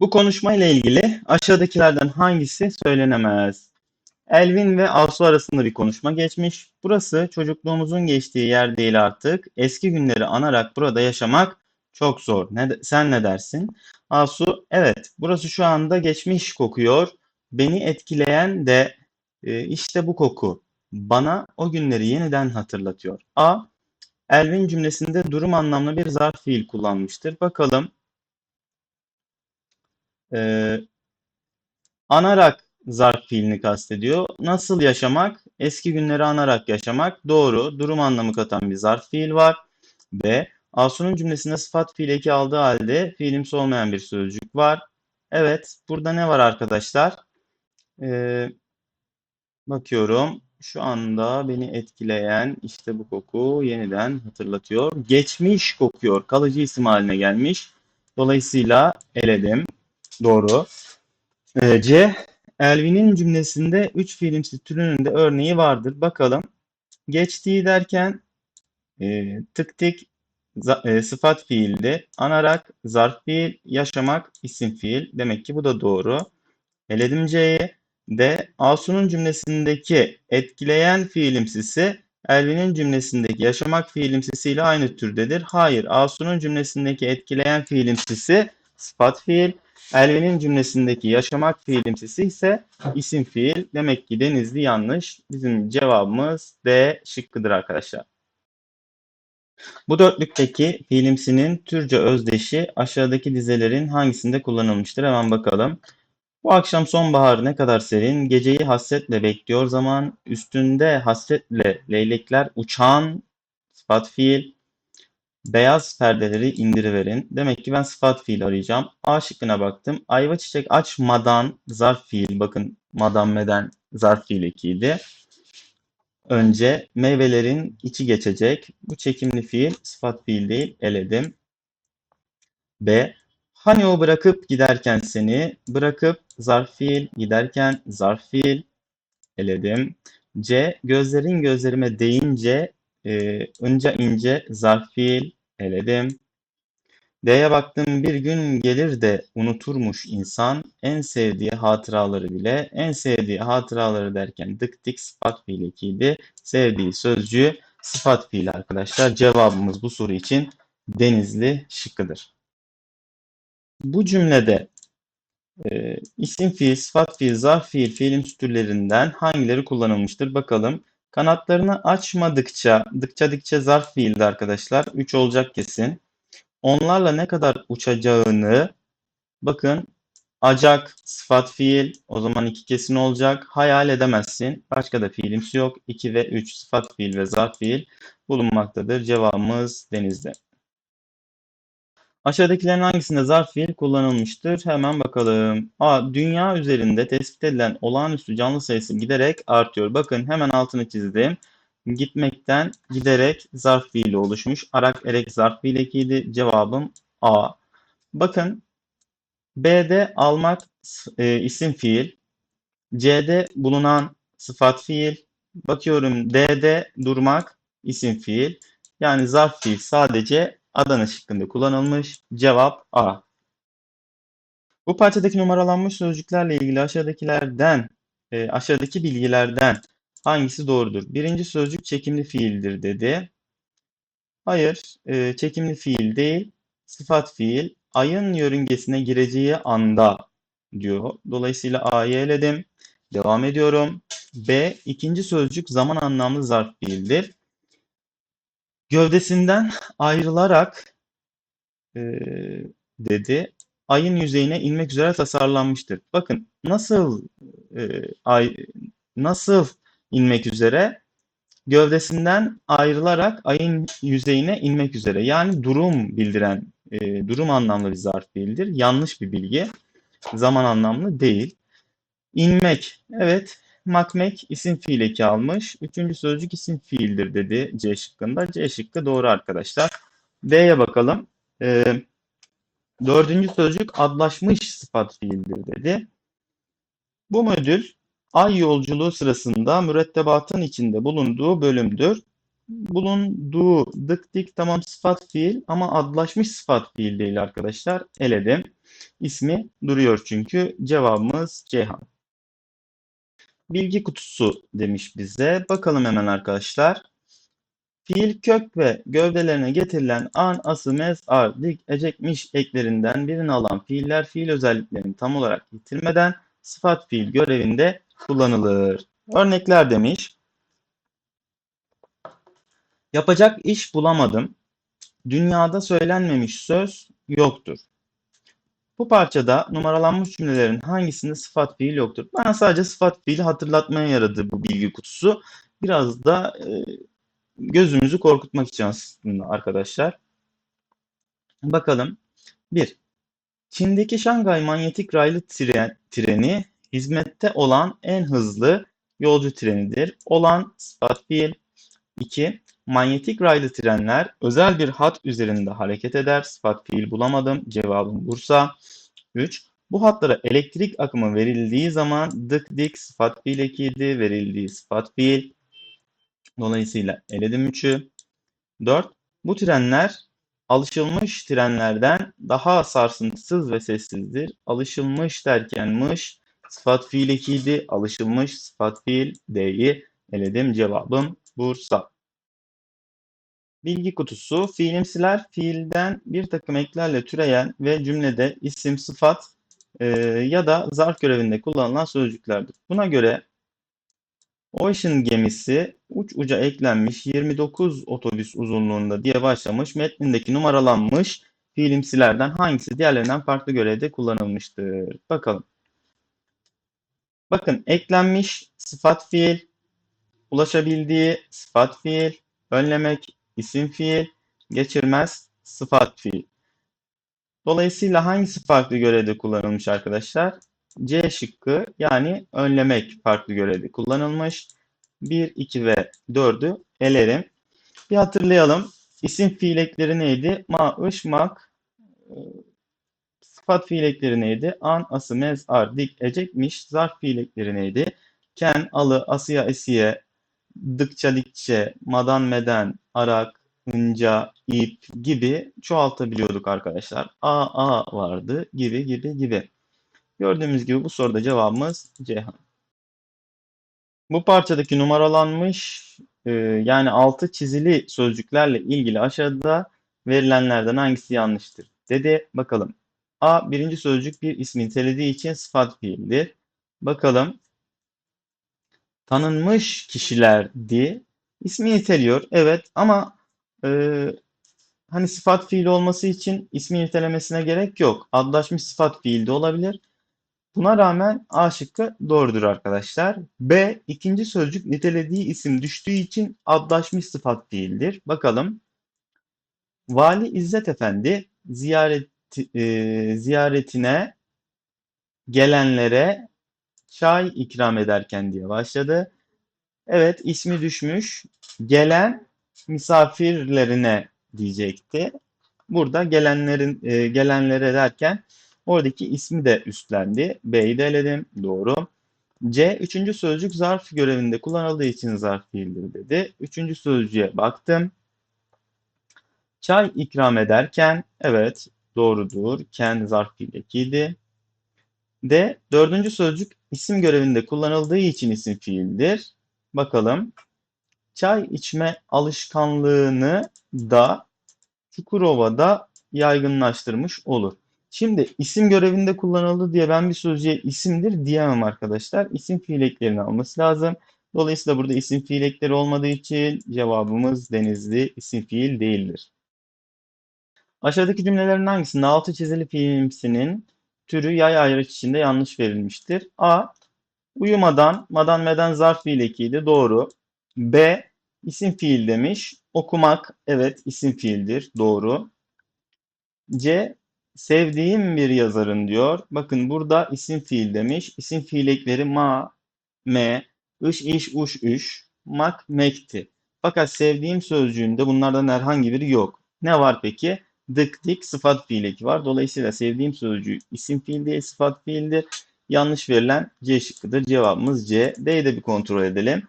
Bu konuşma ile ilgili aşağıdakilerden hangisi söylenemez? Elvin ve Asu arasında bir konuşma geçmiş. Burası çocukluğumuzun geçtiği yer değil artık. Eski günleri anarak burada yaşamak çok zor. Ne, sen ne dersin? Asu, evet burası şu anda geçmiş kokuyor. Beni etkileyen de e, işte bu koku. Bana o günleri yeniden hatırlatıyor. A. Elvin cümlesinde durum anlamlı bir zarf fiil kullanmıştır. Bakalım. Ee, anarak zarf fiilini kastediyor. Nasıl yaşamak? Eski günleri anarak yaşamak. Doğru. Durum anlamı katan bir zarf fiil var. B. Asu'nun cümlesinde sıfat fiil eki aldığı halde fiilimsi olmayan bir sözcük var. Evet. Burada ne var arkadaşlar? Ee, bakıyorum. Şu anda beni etkileyen işte bu koku yeniden hatırlatıyor. Geçmiş kokuyor. Kalıcı isim haline gelmiş. Dolayısıyla eledim. Doğru. Ee, C. Elvin'in cümlesinde üç fiilimsi türünün de örneği vardır. Bakalım. Geçtiği derken e, tık tik e, sıfat fiildi. Anarak zarf fiil, yaşamak isim fiil. Demek ki bu da doğru. Eledim C'yi. D. Asu'nun cümlesindeki etkileyen fiilimsisi Elvin'in cümlesindeki yaşamak fiilimsisiyle aynı türdedir. Hayır. Asu'nun cümlesindeki etkileyen fiilimsisi sıfat fiil. Elvin'in cümlesindeki yaşamak fiilimsisi ise isim fiil. Demek ki Denizli yanlış. Bizim cevabımız D şıkkıdır arkadaşlar. Bu dörtlükteki fiilimsinin Türkçe özdeşi aşağıdaki dizelerin hangisinde kullanılmıştır? Hemen bakalım. Bu akşam sonbahar ne kadar serin, geceyi hasretle bekliyor zaman, üstünde hasretle leylekler uçan, sıfat fiil, beyaz perdeleri indiriverin. Demek ki ben sıfat fiil arayacağım. A şıkkına baktım. Ayva çiçek açmadan zarf fiil, bakın madan meden zarf fiil ekiydi. Önce meyvelerin içi geçecek. Bu çekimli fiil sıfat fiil değil, eledim. B. Hani o bırakıp giderken seni, bırakıp zarf fiil, giderken zarf fiil, eledim. C. Gözlerin gözlerime değince, e, ince ince zarf fiil, eledim. D'ye baktım bir gün gelir de unuturmuş insan en sevdiği hatıraları bile. En sevdiği hatıraları derken dık dik sıfat fiil ekiydi. Sevdiği sözcüğü sıfat fiil arkadaşlar. Cevabımız bu soru için Denizli şıkkıdır. Bu cümlede e, isim fiil, sıfat fiil, zarf fiil, fiilim türlerinden hangileri kullanılmıştır? Bakalım. Kanatlarını açmadıkça, dıkça dikçe zarf fiildi arkadaşlar. 3 olacak kesin. Onlarla ne kadar uçacağını bakın acak sıfat fiil o zaman iki kesin olacak. Hayal edemezsin. Başka da fiilimsi yok. 2 ve 3 sıfat fiil ve zarf fiil bulunmaktadır. Cevabımız denizde. Aşağıdakilerin hangisinde zarf fiil kullanılmıştır? Hemen bakalım. A. Dünya üzerinde tespit edilen olağanüstü canlı sayısı giderek artıyor. Bakın hemen altını çizdim. Gitmekten giderek zarf fiili oluşmuş. Arak erek zarf fiil ekiydi. Cevabım A. Bakın B'de almak e, isim fiil. C'de bulunan sıfat fiil. Bakıyorum D'de durmak isim fiil. Yani zarf fiil sadece Adana şıkkında kullanılmış. Cevap A. Bu parçadaki numaralanmış sözcüklerle ilgili aşağıdakilerden, e, aşağıdaki bilgilerden hangisi doğrudur? Birinci sözcük çekimli fiildir dedi. Hayır, e, çekimli fiil değil, sıfat fiil. Ayın yörüngesine gireceği anda diyor. Dolayısıyla A'yı eledim. Devam ediyorum. B, ikinci sözcük zaman anlamlı zarf fiildir. Gövdesinden ayrılarak e, dedi ayın yüzeyine inmek üzere tasarlanmıştır. Bakın nasıl e, ay nasıl inmek üzere gövdesinden ayrılarak ayın yüzeyine inmek üzere. Yani durum bildiren, e, durum anlamlı bir zarf değildir. Yanlış bir bilgi. Zaman anlamlı değil. İnmek. Evet. Makmek isim fiil eki almış. Üçüncü sözcük isim fiildir dedi C şıkkında. C şıkkı doğru arkadaşlar. D'ye bakalım. E, dördüncü sözcük adlaşmış sıfat fiildir dedi. Bu modül ay yolculuğu sırasında mürettebatın içinde bulunduğu bölümdür. bulunduğu dık dik tamam sıfat fiil ama adlaşmış sıfat fiil değil arkadaşlar. Eledim. İsmi duruyor çünkü. Cevabımız Ceyhan. Bilgi kutusu demiş bize. Bakalım hemen arkadaşlar. Fiil kök ve gövdelerine getirilen an, ası, mez, ar, dik, ecekmiş eklerinden birini alan fiiller fiil özelliklerini tam olarak yitirmeden sıfat fiil görevinde kullanılır. Örnekler demiş. Yapacak iş bulamadım. Dünyada söylenmemiş söz yoktur. Bu parçada numaralanmış cümlelerin hangisinde sıfat fiil yoktur? Bana sadece sıfat fiili hatırlatmaya yaradı bu bilgi kutusu. Biraz da e, gözümüzü korkutmak için aslında arkadaşlar. Bakalım. 1. Çin'deki Şangay manyetik raylı tren, treni hizmette olan en hızlı yolcu trenidir. Olan sıfat fiil. 2. Manyetik raylı trenler özel bir hat üzerinde hareket eder. Sıfat fiil bulamadım. Cevabım Bursa. 3. Bu hatlara elektrik akımı verildiği zaman dık dik sıfat fiil ekiydi. Verildiği sıfat fiil. Dolayısıyla eledim 3'ü. 4. Bu trenler alışılmış trenlerden daha sarsıntısız ve sessizdir. Alışılmış derken mış sıfat fiil ekiydi. Alışılmış sıfat fiil D'yi eledim. Cevabım Bursa. Bilgi kutusu fiilimsiler fiilden bir takım eklerle türeyen ve cümlede isim, sıfat e, ya da zarf görevinde kullanılan sözcüklerdir. Buna göre Ocean gemisi uç uca eklenmiş 29 otobüs uzunluğunda diye başlamış. Metnindeki numaralanmış fiilimsilerden hangisi diğerlerinden farklı görevde kullanılmıştır? Bakalım. Bakın eklenmiş sıfat fiil, ulaşabildiği sıfat fiil, önlemek isim fiil, geçirmez sıfat fiil. Dolayısıyla hangisi farklı görevde kullanılmış arkadaşlar? C şıkkı yani önlemek farklı görevde kullanılmış. 1, 2 ve 4'ü elerim. Bir hatırlayalım. İsim fiil ekleri neydi? Ma, ış, mak. Sıfat fiil ekleri neydi? An, ası, mez, ar, dik, ecekmiş. Zarf fiil ekleri neydi? Ken, alı, asıya, esiye, dıkça, dikçe, madan, meden, arak, hınca, ip gibi çoğaltabiliyorduk arkadaşlar. A, A vardı gibi gibi gibi. Gördüğümüz gibi bu soruda cevabımız Ceyhan. Bu parçadaki numaralanmış e, yani altı çizili sözcüklerle ilgili aşağıda verilenlerden hangisi yanlıştır? Dedi. Bakalım. A. Birinci sözcük bir ismi nitelediği için sıfat fiildir. Bakalım. Tanınmış kişilerdi. İsmi niteliyor. Evet ama e, hani sıfat fiili olması için ismi nitelemesine gerek yok. Adlaşmış sıfat fiil de olabilir. Buna rağmen A şıkkı doğrudur arkadaşlar. B ikinci sözcük nitelediği isim düştüğü için adlaşmış sıfat fiildir. Bakalım. Vali İzzet Efendi ziyaret, e, ziyaretine gelenlere çay ikram ederken diye başladı. Evet ismi düşmüş. Gelen misafirlerine diyecekti. Burada gelenlerin e, gelenlere derken oradaki ismi de üstlendi. B'yi de eledim. Doğru. C üçüncü sözcük zarf görevinde kullanıldığı için zarf fiildir dedi. Üçüncü sözcüğe baktım. Çay ikram ederken evet doğrudur. Ken zarf fiil ekiydi. D dördüncü sözcük isim görevinde kullanıldığı için isim fiildir. Bakalım. Çay içme alışkanlığını da Çukurova'da yaygınlaştırmış olur. Şimdi isim görevinde kullanıldı diye ben bir sözcüğe isimdir diyemem arkadaşlar. İsim fiil eklerini alması lazım. Dolayısıyla burada isim fiil ekleri olmadığı için cevabımız denizli isim fiil değildir. Aşağıdaki cümlelerin hangisinde altı çizili fiilimsinin türü yay ayrıç içinde yanlış verilmiştir? A. Uyumadan, madan meden zarf fiil ekiydi. Doğru. B. isim fiil demiş. Okumak, evet isim fiildir. Doğru. C. Sevdiğim bir yazarın diyor. Bakın burada isim fiil demiş. İsim fiil ekleri ma, me, ış, iş, uş, üş, mak, mekti. Fakat sevdiğim sözcüğünde bunlardan herhangi biri yok. Ne var peki? Dık dik sıfat fiil eki var. Dolayısıyla sevdiğim sözcüğü isim fiil değil sıfat fiildir. Yanlış verilen C şıkkıdır. Cevabımız C. D'yi de bir kontrol edelim.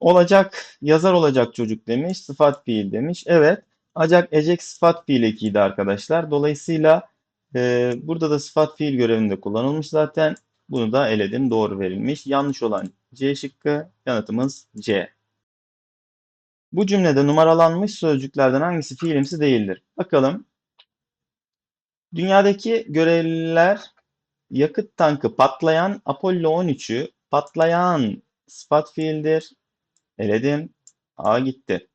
Olacak, yazar olacak çocuk demiş, sıfat fiil demiş. Evet, acak, ecek sıfat fiil ekiydi arkadaşlar. Dolayısıyla e, burada da sıfat fiil görevinde kullanılmış zaten. Bunu da eledim, doğru verilmiş. Yanlış olan C şıkkı, yanıtımız C. Bu cümlede numaralanmış sözcüklerden hangisi fiilimsi değildir? Bakalım. Dünyadaki görevliler yakıt tankı patlayan Apollo 13'ü patlayan sıfat fiildir. Eledim. A gitti.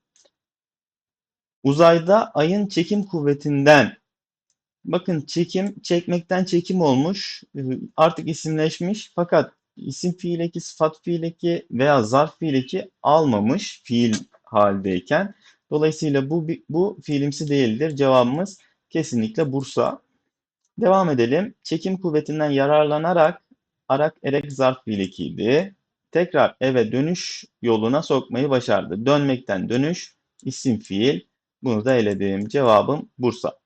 Uzayda ayın çekim kuvvetinden bakın çekim çekmekten çekim olmuş. Artık isimleşmiş fakat isim fiil eki, sıfat fiil eki veya zarf fiil eki almamış fiil haldeyken. Dolayısıyla bu bu fiilimsi değildir. Cevabımız kesinlikle Bursa. Devam edelim. Çekim kuvvetinden yararlanarak arak erek zarf fiil ekiydi. Tekrar eve dönüş yoluna sokmayı başardı. Dönmekten dönüş isim fiil. Bunu da eledim. Cevabım Bursa.